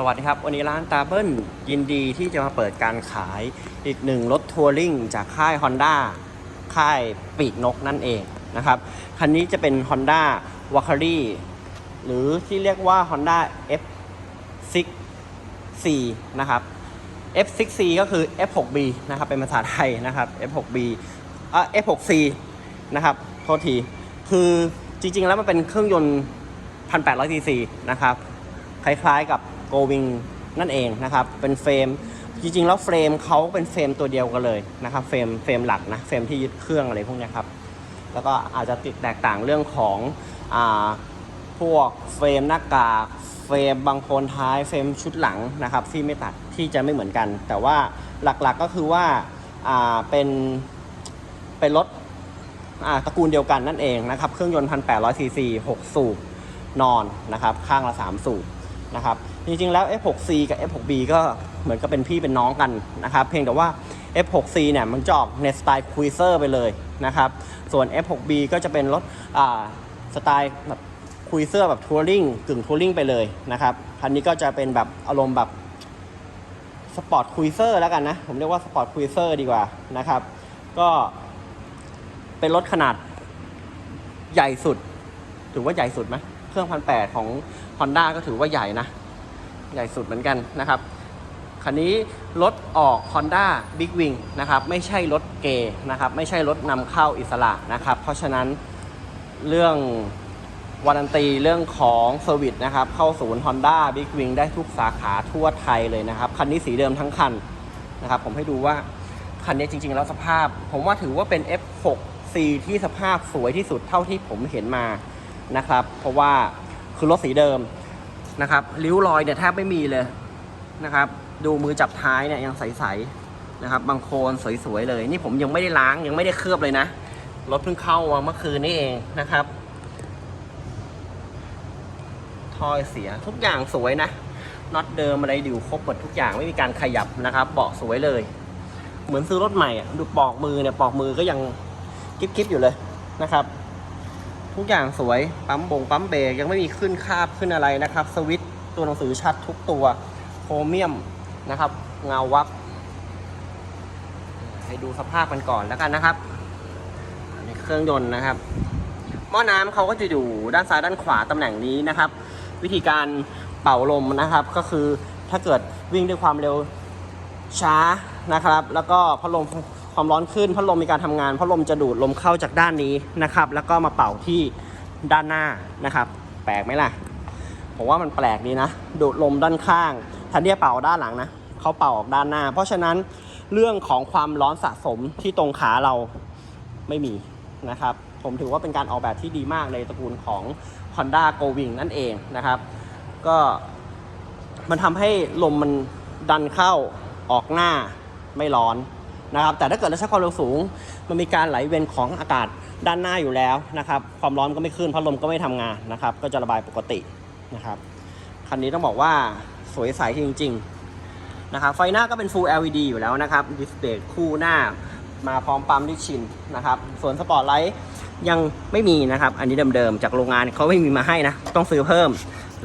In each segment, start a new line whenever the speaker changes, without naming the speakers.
สวัสดีครับ วันนี้ร้านตาเบิ้ลยินดีที่จะมาเปิดการขายอีกหนึ่งรถทัวริงจากค่าย Honda ค่ายปีกนกนั่นเองนะครับ คันนี้จะเป็น Honda w a k a r i หรือที่เรียกว่า Honda F6C นะครับ F6C ก็คือ F6B นะครับ เป็นภาษาไทยนะครับ F6B อะ F6C นะครับ โทษที คือจริงๆแล้วมันเป็นเครื่องยนต์ 1,800 cc นะครับ คล้ายๆกับ Go Wing นั่นเองนะครับ เป็นเฟรม จริงๆ แล้วเฟรมเขาเป็นเฟรมตัวเดียวกันเลยนะครับ เฟรม เฟรมหลักนะ เฟรมที่ยึดเครื่องอะไรพวกนี้ครับ แล้วก็อาจจะติดแตกต่างเรื่องของอ่าพวกเฟรมหน้ากาก เฟรมบางโคนท้าย เฟรมชุดหลังนะครับ ที่ไม่ตัด ที่จะไม่เหมือนกัน แต่ว่าหลักๆก็คือว่าอ่า เป็น เป็นรถอ่าตระกูลเดียวกันนั่นเองนะครับ เครื่องยนต์ 1,800ซีซี6สูบนอนนะครับ ข้างละ 3 สูบนะครับ จริงๆแล้ว F6C กับ F6B ก็เหมือนกับเป็นพี่เป็นน้องกันนะครับ เพียงแต่ว่า F6C เนี่ยมันจะออกในสไตล์คุยเซอร์ไปเลยนะครับ ส่วน F6B ก็จะเป็นรถสไตล์แบบคุยเซอร์แบบทัวริงกึ่งทัวริงไปเลยนะครับ คันนี้ก็จะเป็นแบบอารมณ์แบบสปอร์ตคุยเซอร์แล้วกันนะ ผมเรียกว่าสปอร์ตคุยเซอร์ดีกว่านะครับ ก็เป็นรถขนาดใหญ่สุด ถือว่าใหญ่สุดไหมเครื่องพันแปดของ Honda ก็ถือว่าใหญ่นะ ใหญ่สุดเหมือนกันนะครับคันนี้รถออก Honda Big Wing นะครับไม่ใช่รถเกย์นะครับไม่ใช่รถนำเข้าอิสระนะครับ เพราะฉะนั้นเรื่องวารันตีเรื่องของเซอร์วิสนะครับเข้าศูนย์ Honda Big Wing ได้ทุกสาขาทั่วไทยเลยนะครับคันนี้สีเดิมทั้งคันนะครับผมให้ดูว่าคันนี้จริง ๆ แล้วสภาพ ผมว่าถือว่าเป็น F6C ที่สภาพสวยที่สุดเท่าที่ผมเห็นมานะครับเพราะว่าคือรถสีเดิม นะครับริ้วรอยเนี่ยแทบไม่มีเลยนะครับ ดูมือจับท้ายเนี่ยยังใสๆนะครับ บางโคนสวยๆเลย นี่ผมยังไม่ได้ล้างยังไม่ได้เคลือบเลยนะรถเพิ่งเข้ามาเมื่อคืนนี้เองนะครับทอยเสียทุกอย่างสวยนะน็อตเดิมอะไรดิวครบหมดทุกอย่างไม่มีการขยับนะครับเบาะสวยเลย เหมือนซื้อรถใหม่อะดูปอกมือเนี่ยปอกมือก็ยังกิ๊บๆอยู่เลยนะครับ ทุกอย่างสวย ปั๊มบงปั๊มเบรกยังไม่มีขึ้นคาบขึ้นอะไรนะครับ สวิตตัวหนังสือชัดทุกตัว โครเมียมนะครับ เงาวับ ให้ดูสภาพกันก่อนแล้วกันนะครับอันเครื่องยนต์นะครับ หม้อน้ำเขาก็จะอยู่ด้านซ้ายด้านขวาตำแหน่งนี้นะครับ วิธีการเป่าลมนะครับ ก็คือถ้าเกิดวิ่งด้วยความเร็วช้านะครับ แล้วก็พัดลม ความร้อนขึ้นพัดลมมีการทำงานพัดลมจะดูดลมเข้าจากด้านนี้นะครับ แล้วก็มาเป่าที่ด้านหน้านะครับ แปลกไหมล่ะ ผมว่ามันแปลกดีนะ ดูดลมด้านข้างแทนที่จะเป่าด้านหลังนะเขาเป่าออกด้านหน้า เพราะฉะนั้นเรื่องของความร้อนสะสมที่ตรงขาเราไม่มีนะครับ ผมถือว่าเป็นการออกแบบที่ดีมากในตระกูลของ Honda Go Wing นั่นเองนะครับ ก็มันทำให้ลมมันดันเข้าออกหน้าไม่ร้อน นะครับแต่ถ้าเกิดเราใช้ความเร็วสูง มันมีการไหลเวียนของอากาศด้านหน้าอยู่แล้วนะครับความร้อนก็ไม่ขึ้นพัดลมก็ไม่ทำงานนะครับก็จะระบายปกตินะครับคันนี้ต้องบอกว่าสวยใสจริงๆนะครับไฟหน้าก็เป็น Full LED อยู่แล้วนะครับดิสเพลย์คู่หน้ามาพร้อมปั๊มดิชินนะครับส่วนสปอร์ตไลท์ยังไม่มีนะครับ อันนี้เดิมๆ จากโรงงานเขาไม่มีมาให้นะ ต้องซื้อเพิ่ม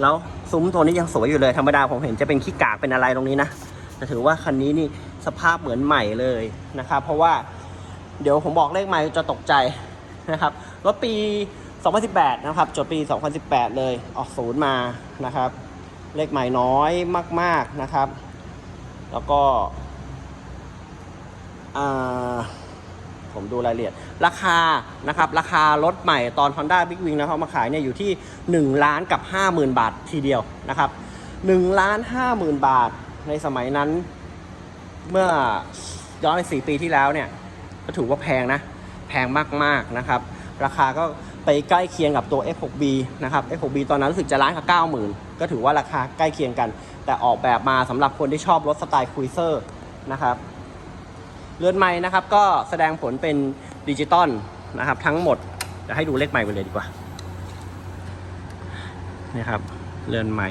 แล้วซุ้มตัวนี้ยังสวยอยู่เลย ธรรมดาผมเห็นจะเป็นขี้กากเป็นอะไรตรงนี้นะแต่ถือว่าคันนี้นี่ สภาพเหมือนใหม่เลยนะครับ เพราะว่าเดี๋ยวผมบอกเลขใหม่จะตกใจนะครับรถปี 2018 นะครับจดปี 2018 เลยออกศูนย์มานะครับ เลขใหม่น้อยมาก ๆนะครับ แล้วก็ผมดูรายละเอียด ราคานะครับ ราคารถใหม่ตอน Honda Big Wing นะครับมาขายเนี่ยอยู่ที่ 1 ล้านกับ 50,000 บาททีเดียวนะครับ1ล้าน50,000 บาทในสมัยนั้น เมื่อย้อนไป4ปีที่แล้วเนี่ยก็ถือว่าแพงนะ แพงมากๆนะครับ ราคาก็ไปใกล้เคียงกับตัว F6B นะครับ F6B ตอนนั้นรู้สึกจะล้านกับ 90,000 ก็ถือว่าราคาใกล้เคียงกัน แต่ออกแบบมาสำหรับคนที่ชอบรถสไตล์คุยเซอร์นะครับเรือนไม้นะครับก็แสดงผลเป็นดิจิตอลนะครับ ทั้งหมดจะให้ดูเลขไม้ไปเลยดีกว่านี่ครับเรือนไม้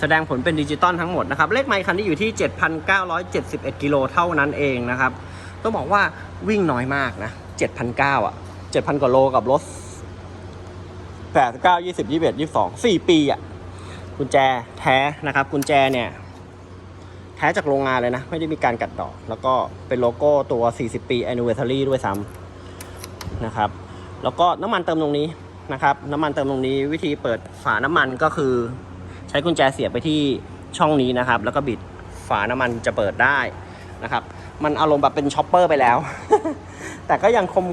แสดงผลเป็นดิจิตอลทั้งหมดนะครับ เลขไม้คันนี้อยู่ที่ 7,971 กิโลเท่านั้นเองนะครับ ต้องบอกว่าวิ่งน้อยมากนะ 7,900 อะ 7,000 กว่าโลกับรถ 8 9 20 21 22 4 ปีอะ กุญแจแท้นะครับ กุญแจเนี่ย แท้จากโรงงานเลยนะ ไม่ได้มีการกัดดอก แล้วก็เป็นโลโก้ตัว 40 ปี anniversary ด้วยซ้ำนะครับ แล้วก็น้ำมันเติมตรงนี้นะครับ น้ำมันเติมตรงนี้วิธีเปิดฝาน้ำมันก็คือ ใช้กุญแจเสียบไปที่ช่องนี้นะครับ แล้วก็บิดฝาน้ำมันจะเปิดได้นะครับ มันอารมณ์แบบเป็นช็อปเปอร์ไปแล้ว แต่ก็ยังคง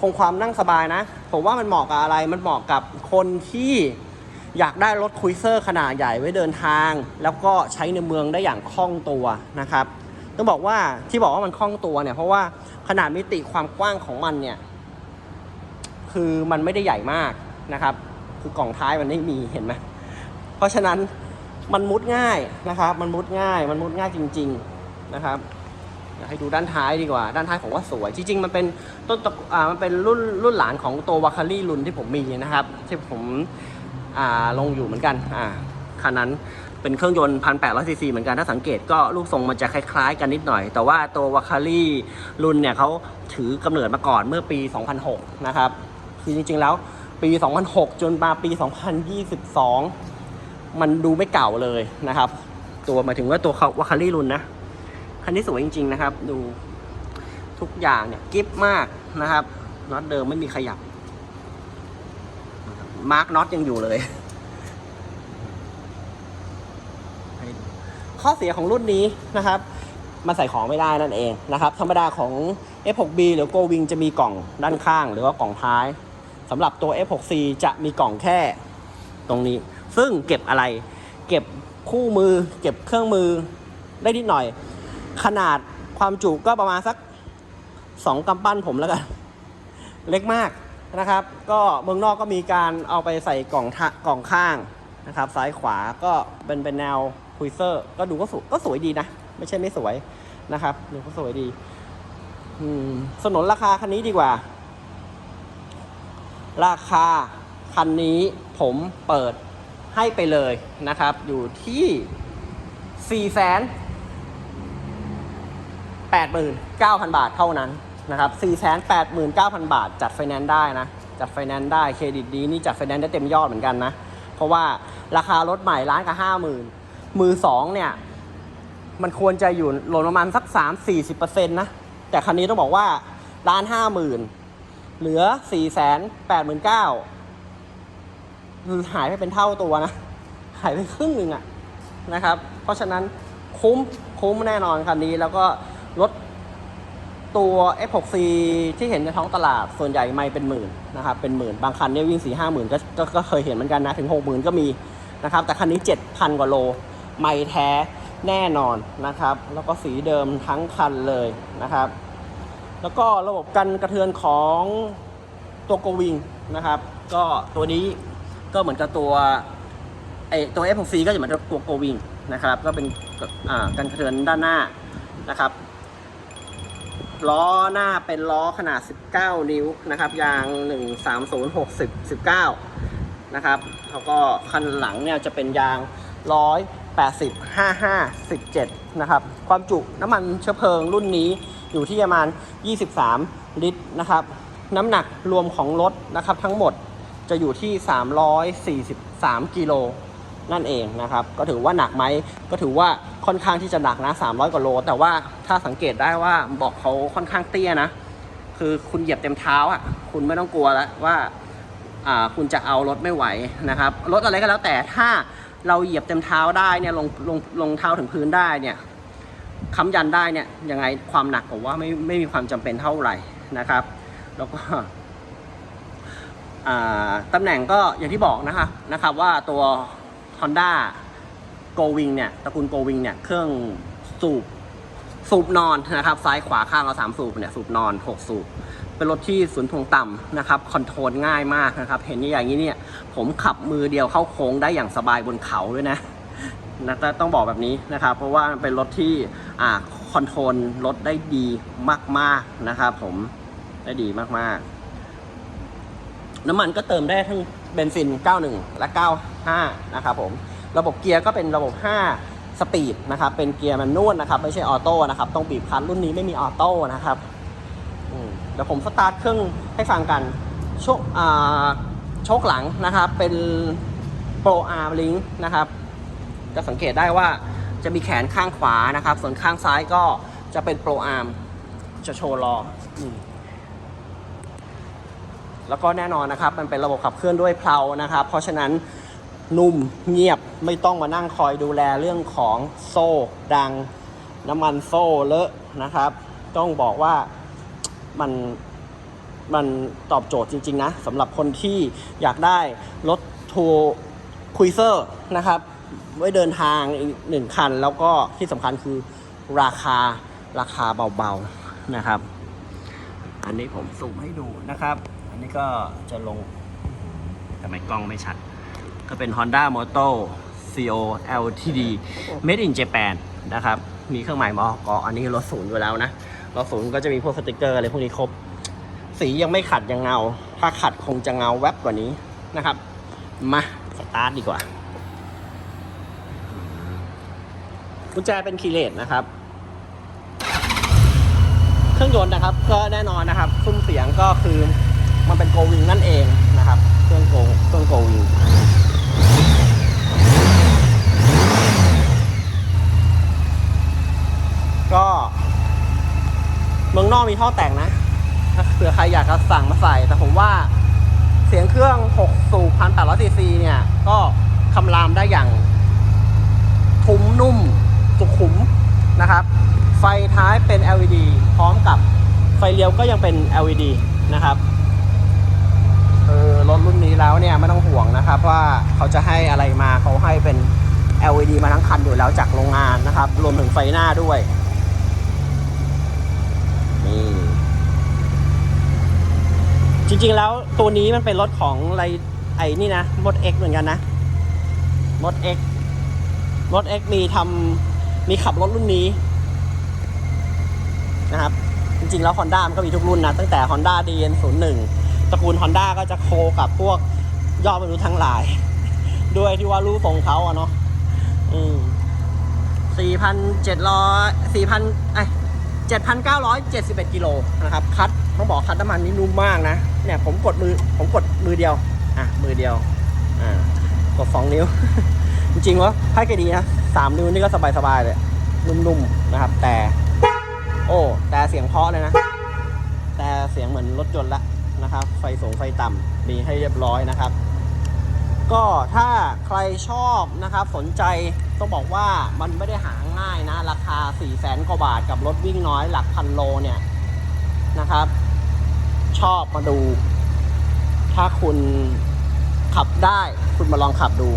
คงความนั่งสบายนะ ผมว่ามันเหมาะกับอะไร มันเหมาะกับคนที่อยากได้รถคุยเซอร์ขนาดใหญ่ไว้เดินทาง แล้วก็ใช้ในเมืองได้อย่างคล่องตัวนะครับ ต้องบอกว่าที่บอกว่ามันคล่องตัวเนี่ย เพราะว่าขนาดมิติความกว้างของมันเนี่ย คือมันไม่ได้ใหญ่มากนะครับ คือกล่องท้ายมันไม่มีเห็นไหม เพราะฉะนั้นมันมุดง่ายนะครับ มันมุดง่าย มันมุดง่ายจริง ๆนะครับให้ดูด้านท้ายดีกว่า ด้านท้ายผมว่าสวย จริง ๆ มันเป็นต้นตะอ่ามันเป็นรุ่นรุ่นหลานของตัววาคารี่รุ่นที่ผมมีนะครับ ที่ผมอ่าลงอยู่เหมือนกันอ่าคันนั้นเป็นเครื่องยนต์1,800ซีซีเหมือนกัน ถ้าสังเกตก็ลูกทรงมันจะคล้าย ๆ กันนิดหน่อย แต่ว่าตัววาคารี่รุ่นเนี่ยเขาถือกำเนิดมาก่อนเมื่อปี 2006 นะครับ คือจริง ๆ แล้วปี 2006 จนมาปี 2022 มันดูไม่เก่าเลยนะครับ ตัวหมายถึงว่าตัววาคารี่รุ่นนะคันนี้สวยจริง ๆ นะครับ ดูทุกอย่างเนี่ยกิฟมากนะครับน็อตเดิมไม่มีขยับ มาร์กน็อตยังอยู่เลย ข้อเสียของรุ่นนี้นะครับ มันใส่ของไม่ได้นั่นเองนะครับ ธรรมดาของ F6B หรือ Go Wing จะมีกล่องด้านข้าง หรือว่ากล่องท้ายสำหรับตัว F6C จะมีกล่องแค่ตรงนี้ ซึ่งเก็บอะไร เก็บคู่มือ เก็บเครื่องมือได้นิดหน่อย ขนาดความจุก็ประมาณสักสองกำปั้นผมแล้วกัน เล็กมากนะครับ ก็เมืองนอกก็มีการเอาไปใส่กล่องทะกล่องข้างนะครับ ซ้ายขวาก็เป็นเป็นแนวคุยเซอร์ ก็ดูก็สวยก็สวยดีนะ ไม่ใช่ไม่สวยนะครับดูก็สวยดีสนนราคาคันนี้ดีกว่า ราคาคันนี้ผมเปิด ให้ไปเลยนะครับ อยู่ที่4 0 0 0 0 89,000 บาทเท่านั้นนะครับ 489,000 บาท จัดไฟแนนซ์ได้นะ จัดไฟแนนซ์ได้ เครดิตดีนี่จัดไฟแนนซ์ได้เต็มยอดเหมือนกันนะ เพราะว่าราคารถใหม่ล้านกับห้าหมื่นมือสองเนี่ย มันควรจะอยู่หล่นประมาณสัก 3 40เปอร์เซ็นต์นะ แต่คันนี้ต้องบอกว่าล้านห้าหมื่นเหลือ4แสนแปด หาคือหายไปเป็นเท่าตัวนะ หายไปครึ่งหนึ่งอะนะครับ เพราะฉะนั้นคุ้มคุ้มแน่นอนคันนี้ แล้วก็รถตัว F6C ที่เห็นในท้องตลาดส่วนใหญ่ไม่เป็นหมื่นนะครับเป็นหมื่นบางคันเนี่ยวิ่ง4ี่ห้าหมื่นก็ก็ก็เคยเห็นเหมือนกันนะ ถึง6 0,000ก็มีนะครับ แต่คันนี้7,000กว่าโล ไม่แท้แน่นอนนะครับ แล้วก็สีเดิมทั้งคันเลยนะครับ แล้วก็ระบบกันกระเทือนของตัวโกวิงนะครับ ก็ตัวนี้ ก็เหมือนกับตัวไอตัว F6C ก็จะเหมือนกับตัวโกวิงนะครับ ก็เป็นอ่ากันกระเทือนด้านหน้านะครับ ล้อหน้าเป็นล้อขนาด 19 นิ้วนะครับ ยาง 130 60 19 นะครับแล้วก็คันหลังเนี่ยจะเป็นยาง 180 55 17 นะครับ ความจุน้ำมันเชื้อเพลิงรุ่นนี้อยู่ที่ประมาณ 23 ลิตรนะครับ น้ำหนักรวมของรถนะครับทั้งหมด จะอยู่ที่ 343 กิโลนั่นเองนะครับ ก็ถือว่าหนักไหมก็ถือว่าค่อนข้างที่จะหนักนะ 300 กว่าโล แต่ว่าถ้าสังเกตได้ว่าบอกเขาค่อนข้างเตี้ยนะ คือคุณเหยียบเต็มเท้าอะ คุณไม่ต้องกลัวแล้วว่าอ่าคุณจะเอารถไม่ไหวนะครับ รถอะไรก็แล้วแต่ถ้าเราเหยียบเต็มเท้าได้เนี่ยลงลงลงเท้าถึงพื้นได้เนี่ยค้ำยันได้เนี่ยยังไงความหนักผมว่าไม่ไม่มีความจำเป็นเท่าไหร่นะครับ แล้วก็ ตำแหน่งก็อย่างที่บอกนะคะนะครับว่าตัว Honda Go Wing เนี่ยตระกูล Go Wing เนี่ยเครื่องสูบสูบนอนนะครับซ้ายขวาข้างเอาสามสูบเนี่ยสูบนอน 6 สูบ เป็นรถที่ศูนย์ถ่วงต่ำนะครับคอนโทรลง่ายมากนะครับ เห็นอย่างนี้เนี่ยผมขับมือเดียวเข้าโค้งได้อย่างสบายบนเขาด้วยนะนะต้องบอกแบบนี้นะครับ เพราะว่าเป็นรถที่อ่าคอนโทรลรถได้ดีมาก ๆนะครับ ผมได้ดีมาก ๆ น้ำมันก็เติมได้ทั้งเบนซิน 91 และ 95 นะครับผม ระบบเกียร์ก็เป็นระบบ 5 สปีดนะครับ เป็นเกียร์แมนนวลนะครับ ไม่ใช่ออโต้นะครับ ต้องบีบคลัตช์รุ่นนี้ไม่มีออโต้นะครับเดี๋ยวผมสตาร์ทเครื่องให้ฟังกัน โชคโชคหลังนะครับ เป็น Pro R Link นะครับ จะสังเกตได้ว่าจะมีแขนข้างขวานะครับ ส่วนข้างซ้ายก็จะเป็นโปรอาร์มจะโชว์ล้ออ แล้วก็แน่นอนนะครับ มันเป็นระบบขับเคลื่อนด้วยเพลานะครับ เพราะฉะนั้นนุ่มเงียบไม่ต้องมานั่งคอยดูแลเรื่องของโซ่ดังน้ำมันโซ่เลอะนะครับ ต้องบอกว่ามันมันตอบโจทย์จริง ๆ นะสำหรับคนที่อยากได้รถทัวร์คุยเซอร์นะครับ ไว้เดินทางอีกหนึ่งคัน แล้วก็ที่สำคัญคือราคาราคาเบา ๆ นะครับ อันนี้ผมซูมให้ดูนะครับ อันนี้ก็จะลงทำไมกล้องไม่ชัด ก็เป็น Honda Moto CO LTD Made in Japan นะครับ มีเครื่องหมายมอกอันนี้รถศูนย์อยู่แล้วนะ รถศูนย์ก็จะมีพวกสติกเกอร์อะไรพวกนี้ครบ สียังไม่ขัดยังเงา ถ้าขัดคงจะเงาแวบกว่านี้นะครับ มาสตาร์ทดีกว่า กุญแจเป็นคีเลสนะครับ เครื่องยนต์นะครับ ก็แน่นอนนะครับซุ้มเสียงก็คือ มันเป็นโกวิงนั่นเองนะครับ เครื่องโกเครื่องโกวิงก็เมืองนอกมีท่อแต่งนะถ้าเผื่อใครอยากจะสั่งมาใส่ แต่ผมว่าเสียงเครื่อง 6 สูบ1,800ซีซีเนี่ย ก็คำรามได้อย่างทุ้มนุ่มสุขุมนะครับ ไฟท้ายเป็น LED พร้อมกับไฟเลี้ยวก็ยังเป็น LED นะครับ แล้วเนี่ยไม่ต้องห่วงนะครับว่าเขาจะให้อะไรมาเขาให้เป็น LED มาทั้งคันอยู่แล้วจากโรงงานนะครับ รวมถึงไฟหน้าด้วยนี่จริงๆแล้วตัวนี้มันเป็นรถของอะไรไอ้นี่นะมด X เหมือนกันนะมด X มด X มีทำมีขับรถรุ่นนี้นะครับ จริงๆแล้ว Honda มันก็มีทุกรุ่นนะ ตั้งแต่ Honda DN01 ตระกูล Honda ก็จะโคกับพวกยอดมนุษย์ทั้งหลาย ด้วยที่ว่ารู้ทรงเขาอะเนาะอืมสี่พันเจ็ดร้อยสี่พันไอเจ็ดพันเก้าร้อยเจ็ดสิบเอ็ดกิโลนะครับ คัดต้องบอกคัดน้ำมันนี่นุ่มมากนะ เนี่ยผมกดมือผมกดมือเดียว อะ มือเดียว อ่ากดสองนิ้ว จริงๆว่าให้แกดีนะสามนิ้วนี่ก็สบายๆเลย นุ่มๆนะครับ แต่ โอ้ แต่เสียงเพาะเลยนะ แต่เสียงเหมือนรถยนต์ละ นะครับ ไฟสูงไฟต่ำมีให้เรียบร้อยนะครับ ก็ถ้าใครชอบนะครับสนใจต้องบอกว่ามันไม่ได้หาง่ายนะ ราคา 4 0 0แสนกว่าบาทกับรถวิ่งน้อยหลักพันโลเนี่ยนะครับ ชอบมาดู ถ้าคุณขับได้คุณมาลองขับดู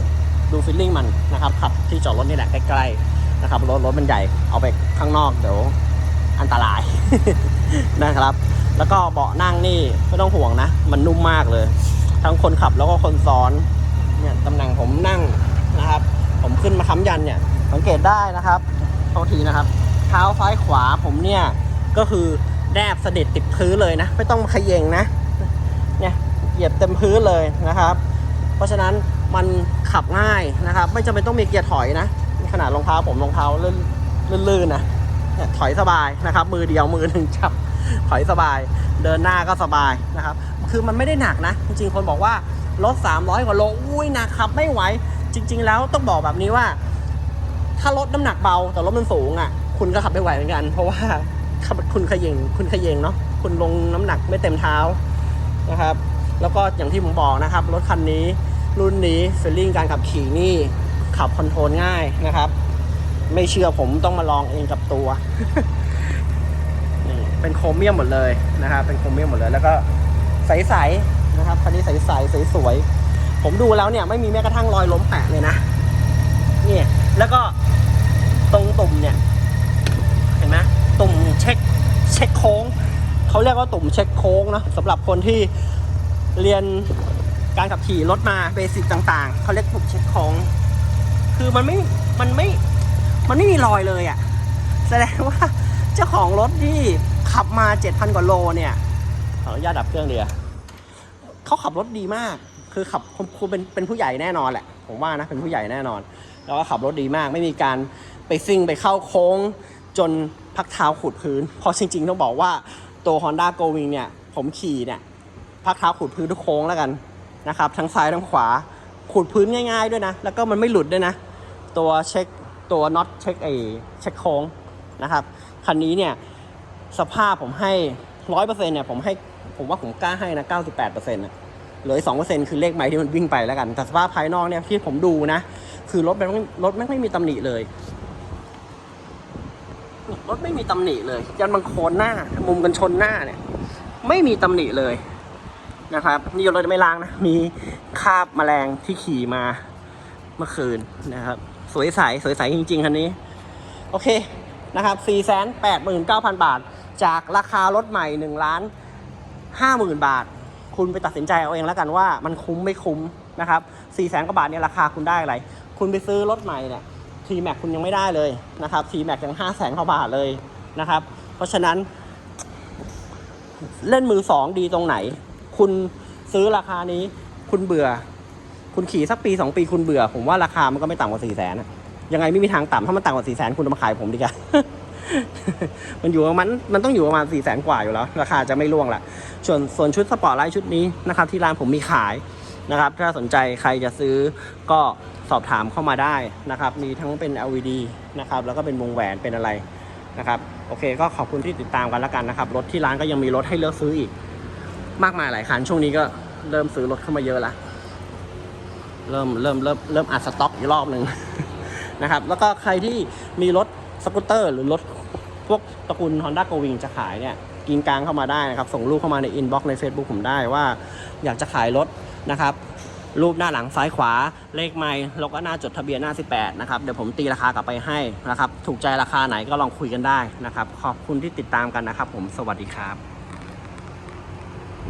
ดูฟีลลิ่งมันนะครับขับที่จอดรถนี่แหละใกล้ๆนะครับรถรถมันใหญ่เอาไปข้างนอกเดี๋ยวอันตรายนะครับ แล้วก็เบาะนั่งนี่ไม่ต้องห่วงนะ มันนุ่มมากเลย ทั้งคนขับแล้วก็คนซ้อนเนี่ยตำแหน่งผมนั่งนะครับ ผมขึ้นมาค้ำยันเนี่ยสังเกตได้นะครับโทษทีนะครับ เท้าซ้ายขวาผมเนี่ยก็คือแนบเสด็จติดพื้นเลยนะ ไม่ต้องมาเขย่งนะเนี่ยเหยียบเต็มพื้นเลยนะครับ เพราะฉะนั้นมันขับง่ายนะครับ ไม่จำเป็นต้องมีเกียร์ถอยนะขนาดรองเท้าผมรองเท้าลื่นลื่นๆนะเนี่ยถอยสบายนะครับ มือเดียวมือหนึ่งจับ ถอยสบาย เดินหน้าก็สบายนะครับ คือมันไม่ได้หนักนะ จริงๆ คนบอกว่ารถ 300 กว่าโล อุ้ยหนักขับไม่ไหว จริง ๆ แล้วต้องบอกแบบนี้ว่า ถ้ารถน้ำหนักเบาแต่รถมันสูงอะ คุณก็ขับไม่ไหวเหมือนกัน เพราะว่าขับคุณขย่งคุณขย่งเนาะ คุณลงน้ำหนักไม่เต็มเท้านะครับ แล้วก็อย่างที่ผมบอกนะครับ รถคันนี้รุ่นนี้ฟีลลิ่งการขับขี่นี่ขับคอนโทรลง่ายนะครับ ไม่เชื่อผมต้องมาลองเองกับตัว เป็นโครเมียมหมดเลยนะครับ เป็นโครเมียมหมดเลย แล้วก็ใสๆนะครับคันนี้ใสๆสวยๆผมดูแล้วเนี่ยไม่มีแม้กระทั่งรอยล้มแปะเลยนะเนี่ยแล้วก็ตรงตุ่มเนี่ย เห็นไหมตุ่มเช็คเช็คโค้งเขาเรียกว่าตุ่มเช็คโค้งนะสำหรับคนที่เรียนการขับขี่รถมาเบสิกต่าง ๆเขาเรียกตุ่มเช็คโค้งคือมันไม่มันไม่มันไม่มีรอยเลยอะ่ะแสดงว่า จ้าของรถที่ขับมา 7,000 กว่าโลเนี่ยขออนุญาตดับเครื่องเดียวเขาขับรถดีมาก คือขับคงคงเป็นเป็นผู้ใหญ่แน่นอนแหละ ผมว่านะเป็นผู้ใหญ่แน่นอน แล้วก็ขับรถดีมาก ไม่มีการไปซิ่งไปเข้าโค้ง จนพักเท้าขูดพื้น เพราะจริง ๆ ต้องบอกว่าตัว Honda Go Wing เนี่ย ผมขี่เนี่ยพักเท้าขูดพื้นทุกโค้งแล้วกันนะครับทั้งซ้ายทั้งขวาขูดพื้นง่าย ๆด้วยนะ แล้วก็มันไม่หลุดด้วยนะ ตัวตัวเช็คตัวน็อตเช็คไอเช็คโค้งนะครับ คันนี้เนี่ยสภาพผมให้ร้อยเปอร์เซ็นต์เนี่ยผมให้ผมว่าผมกล้าให้นะเก้าสิบแปดเปอร์เซ็นต์ะเหลือสองเปอร์เซ็นต์คือเลขไม้ที่มันวิ่งไปแล้วกัน แต่สภาพภายนอกเนี่ยที่ผมดูนะ คือรถมันไม่รถไม่ไม่มีตำหนิเลย รถไม่มีตำหนิเลยยันบางโคนหน้า มุมกันชนหน้าเนี่ย ไม่มีตำหนิเลยนะครับนี่รถไม่ล้างนะ มีคาบแมลงที่ขี่มาเมื่อคืนนะครับ สวยใสสวยใสจริง ๆคันนี้ โอเค นะครับ 489,000 บาท จากราคารถใหม่1ล้าน50,000 บาท คุณไปตัดสินใจเอาเองแล้วกันว่ามันคุ้มไม่คุ้มนะครับ4แสนกว่าบาทเนี่ยราคาคุณได้อะไร คุณไปซื้อรถใหม่เนี่ยทีแม็กคุณยังไม่ได้เลยนะครับทีแม็กยัง5แสนกว่าบาทเลยนะครับ เพราะฉะนั้น เล่นมือสองดีตรงไหน คุณซื้อราคานี้คุณเบื่อ คุณขี่สักปีสองปีคุณเบื่อ ผมว่าราคามันก็ไม่ต่ำกว่าสี่แสน ยังไงไม่มีทางต่ำถ้ามันต่ำกว่าสี่แสนคุณเอามาขายผมดีกว่ามันอยู่ประมาณมันต้องอยู่ประมาณสี่แสนกว่าอยู่แล้ว ราคาจะไม่ร่วงละส่วนส่วนชุดสปอร์ตไลท์ชุดนี้นะครับ ที่ร้านผมมีขายนะครับ ถ้าสนใจใครจะซื้อก็สอบถามเข้ามาได้นะครับ มีทั้งเป็น LED นะครับ แล้วก็เป็นวงแหวนเป็นอะไรนะครับ โอเค ก็ขอบคุณที่ติดตามกันแล้วกันนะครับ รถที่ร้านก็ยังมีรถให้เลือกซื้ออีก มากมายหลายคันช่วงนี้ก็เริ่มซื้อรถเข้ามาเยอะละ เริ่มเริ่มเริ่มเริ่มอัดสต็อกอีกรอบหนึ่ง นะครับ แล้วก็ใครที่มีรถสกูตเตอร์ หรือรถพวกตระกูล Honda g o w i n g จะขายเนี่ยกินกลางเข้ามาได้นะครับ ส่งรูปเข้ามาในอินบ็อกซ์ใน Facebook ผมได้ว่า อยากจะขายรถนะครับ รูปหน้าหลังซ้ายขวาเลขไม่แล้วก็หน้าจดทะเบียนหน้า 18 นะครับ เดี๋ยวผมตีราคากลับไปให้นะครับ ถูกใจราคาไหนก็ลองคุยกันได้นะครับ ขอบคุณที่ติดตามกันนะครับ ผมสวัสดีครับ